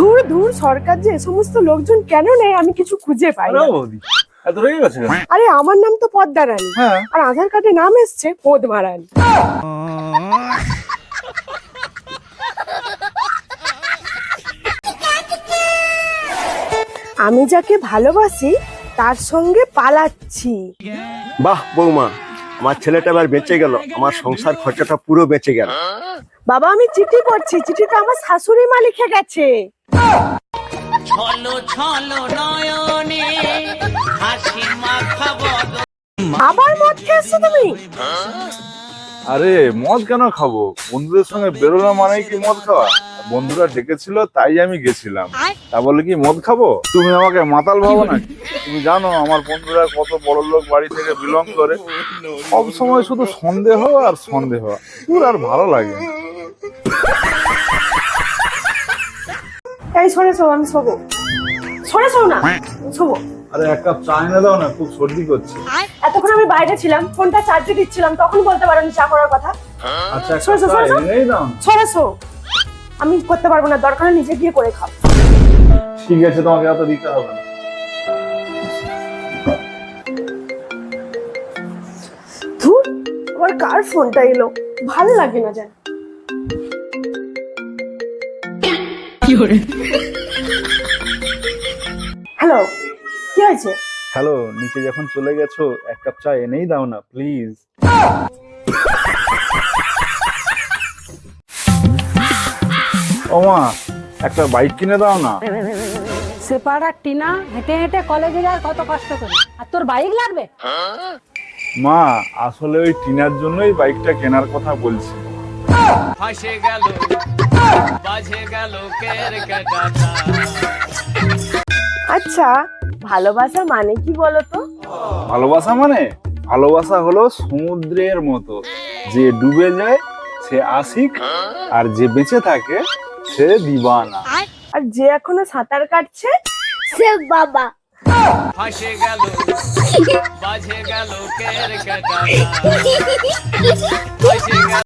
ধুর ধুর সরকার যে সমস্ত লোকজন কেন নেয় আমি কিছু খুঁজে পাই না। আরে এত রেগে গেছে আরে আমার নাম তো পদ্মা রানী। হ্যাঁ। আর আধার কার্ডে নাম এসছে পদ্মা রানী। আমি যাকে ভালোবাসি তার সঙ্গে পালাচ্ছি। বাহ বৌমা আমার ছেলেটা এবার বেঁচে গেল। আমার সংসার খরচাটা পুরো বেঁচে গেল। বাবা আমি চিঠি পড়ছি। চিঠিটা আমার শাশুড়ি মা লিখে গেছে। ছলো ছলো নয়নে হাসি মাখা বদন। আবার মদ খেয়েছো তুমি? আরে মদ কেন খাব? বন্ধুদের সঙ্গে বেরোনো মানে কি মদ খাওয়া? বন্ধুরা ডেকেছিল তাই আমি গেছিলাম। তা বলে কি মদ খাব? তুমি আমাকে মাতাল ভাবো না? তুমি জানো আমার বন্ধুরা কত বড় লোক বাড়ি থেকে বিলং করে। সব সময় শুধু সন্দেহ আর সন্দেহ। পুর আর ভালো লাগে না। আমি শোবো। না শোবো। আরে এক কাপ চা এনে দাও না খুব সর্দি করছে। এতক্ষণ আমি বাইরে ছিলাম ফোনটা চার্জে দিচ্ছিলাম তখন বলতে পারোনি চা করার কথা। আচ্ছা সরো, সরো। এনেই দাও আমি করতে পারব না দরকার নিজে গিয়ে করে খাও। ঠিক আছে তোমাকে এত দিতে হবে না। ধুর আমার কার ফোনটা এলো? ভালো লাগে না জান হ্যালো কি হয়েছে? হ্যালো নিচে যখন চলে গেছো এক কাপ চা এনেই দাও না প্লিজ ওমা একটা বাইক কিনে দাও না। সে পাড়ার টিনা হেঁটে হেঁটে কলেজে যায় কত কষ্ট করে। আর তোর বাইক লাগবে? মা আসলে ওই টিনার জন্যই বাইকটা কেনার কথা বলছি। ফাঁসে গেল। আচ্ছা ভালোবাসা মানে কি বলতো? ভালোবাসা মানে? ভালোবাসা হলো সমুদ্রের মতো। যে ডুবে যায় সে আশিক আর যে বেঁচে থাকে সে দিবানা। আর যে এখনও সাঁতার কাটছে সে বাবা। ফাঁসে গেল বাজে গেল কের ফাঁসে গেল